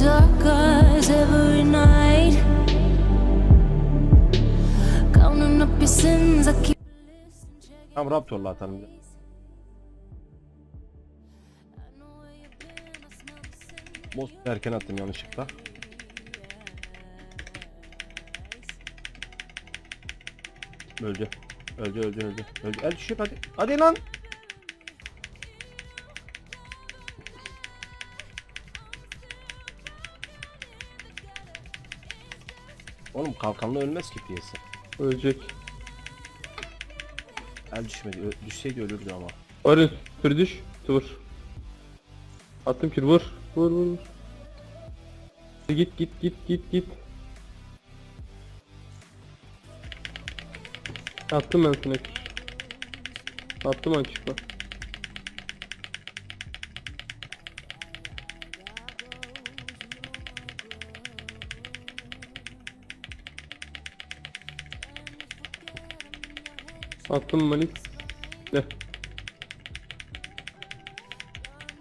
dark eyes every night. Counting Raptor'la atalım. Boss erken attım yanlışlıkla. Öldü. Öldü öldü öldü. Öldü. El düşüyor hadi. Hadi lan. Kalkanla ölmez ki piyesi. Ölecek. El düşmedi. Ö- düşseydi ölürdü ama. Arın sür düş. Vur. Attım kür vur. Vur vur vur. Git git git git git. Attım ben sana kür. Attım ben Attım malis. Ne?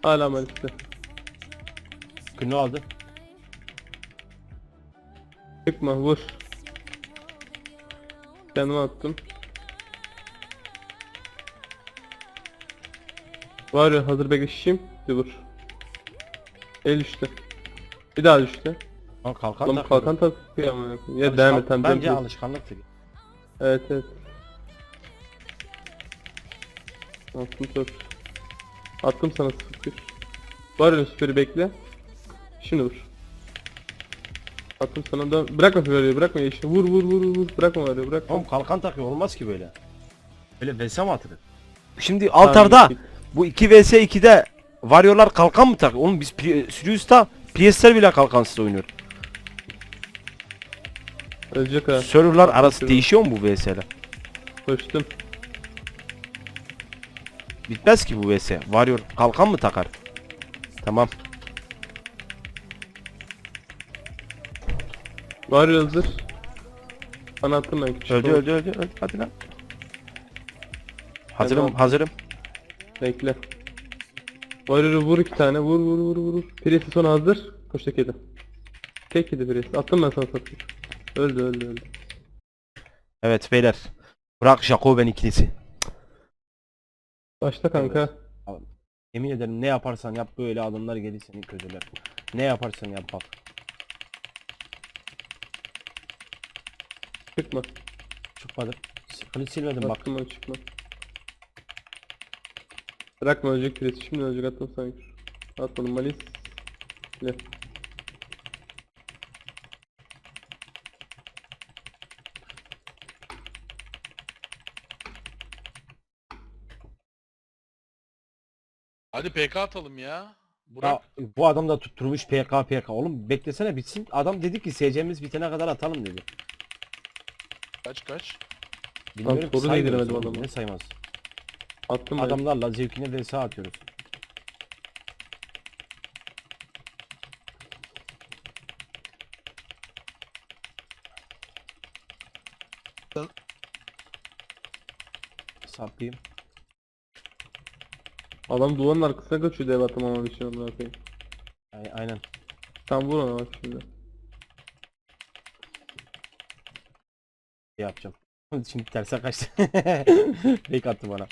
Hala malis'te. Günü aldı. Çıkma vur. Kendime attım. Var ya hazır bekleşeyim. Bir vur. El düştü. Bir daha düştü. Lan kalkan takıyor. kalkan takıyor ama. Ya devam et tamam. Bence alışkanlıktır. Evet evet. Attım top. Attım sana sıfır. Var ya süperi bekle. Şimdi vur. Attım sana da bırakma süperi bırakma işte vur vur vur vur bırakma ya bırakma. Oğlum kalkan takıyor olmaz ki böyle. Böyle vs mi atılır? Şimdi altarda git. bu 2 vs 2'de varıyorlar kalkan mı takıyor? Oğlum biz Pri- Sirius'ta PS'ler bile kalkansız oynuyor. Ölecek ha. Serverlar arası değişiyor mu bu vs'ler? Koştum. Bitmez ki bu vs. Varıyor kalkan mı takar? Tamam. Var hazır. Bana attım ben küçük. Öldü öldü öldü öldü. Hadi lan. Hazırım Tamam. hazırım. Bekle. Warrior'ı vur iki tane vur vur vur vur. Piresi son hazır. Koş tek yedi. Tek yedi piresi. Attım ben sana satayım. Öldü öldü öldü. Evet beyler. Bırak Jacoben ikilisi. Başla kanka. Yemin ederim ne yaparsan yap böyle adamlar gelir seni kötüler. Ne yaparsan yap bak. Çıkma. Çıkmadı. Kılıç silmedim bak. Ben çıkma. Bırakma ölecek piresi. Şimdi ölecek attım sana. Atmadım malis. Ne? Hadi PK atalım ya. Ya, Burak. bu adam da tutturmuş PK PK. Oğlum beklesene bitsin. Adam dedi ki SC'miz bitene kadar atalım dedi. Kaç kaç. Bilmiyorum ki soru saymıyoruz değdiremedim oğlum, adama. Ne saymaz. Attım ben. Adamlarla zevkine vs atıyoruz. Sapayım. Adam duvarın arkasına kaçıyor dev atamamak için amına koyayım. Ay- Aynen. Tam vur ona bak şimdi. Şey yapacağım. Şimdi terse kaçtı. Fake attı bana.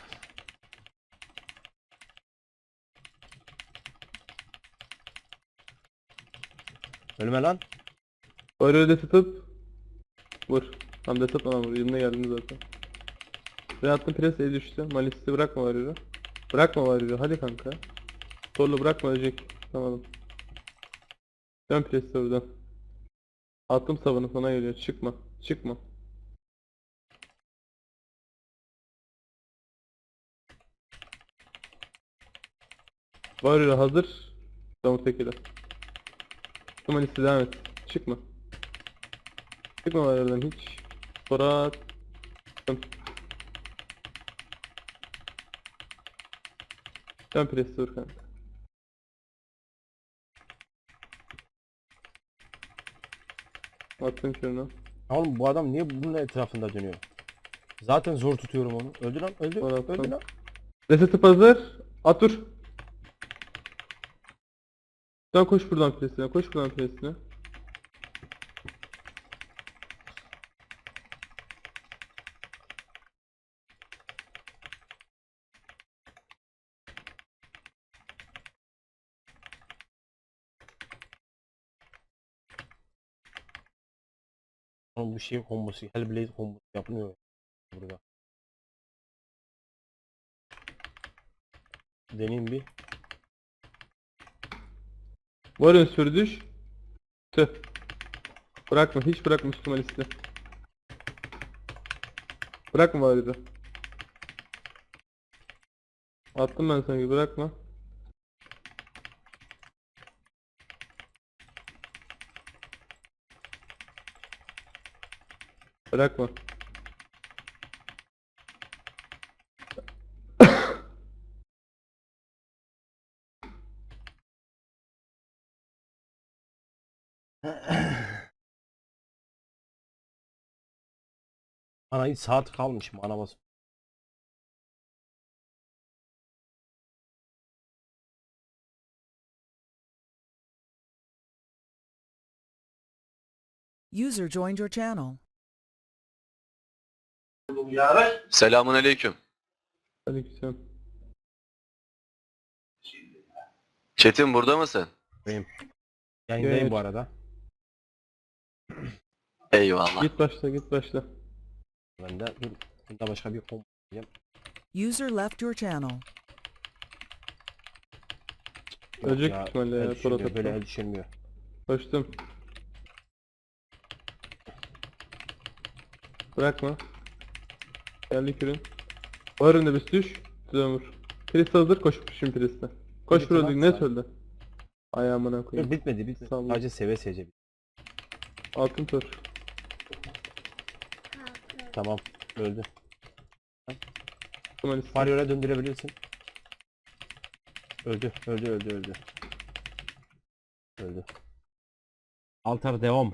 Ölme lan. Warrior'ı da tutup vur. Tam da tutma lan vur. Yanına geldim zaten. Ben attım pres düştü. Malis'i bırakma Warrior'ı. Bırakma Warrior'ı. Hadi kanka. Torlu bırakma ölecek. Tamam. Dön presi oradan. Attım savunu sana geliyor. Çıkma. Çıkma. Warrior hazır. Tamam tekele. Malis'i devam et. Çıkma. Çıkma Warrior'dan hiç. Sonra Dön. Dön presi vur kanka. Attım şunu. Oğlum bu adam niye bunun etrafında dönüyor? Zaten zor tutuyorum onu. Öldü lan öldü. Öldü attım. lan. Resetim hazır. At dur. Sen koş buradan presine, koş buradan presine. Oğlum bu şey kombosu, Hellblade kombosu yapılmıyor burada. Deneyim bir. Varın sürdüş. Tüh. Bırakma, hiç bırakma üstüme liste. Bırakma Varyo'da. Attım ben sanki, bırakma. Bırakma. Ana saat kalmış mı ana bas. User joined your channel. Selamun aleyküm. Aleykümselam. Çetin burada mısın? Yayındayım Evet. bu arada. Eyvallah. Git başla, git başla. Ben de dur. Bunda başka bir yapayım. User left your channel. Yok Ölecek ihtimalle ya, düşürmüyor, prototipte. Böyle el düşürmüyor. Koştum. Bırakma. Geldi kürün. O önünde bir düş. Düzen vur. Priest hazır koş şimdi Priest'e. Koş Priest vur lan öldük ne söyledi? Ayağımına Dur koyayım. bitmedi bitmedi. Salla. Sadece seve seve. Altın tur. Tamam öldü. Kumalist. Warrior'a döndürebilirsin. Öldü öldü öldü öldü. Öldü. Altar devam.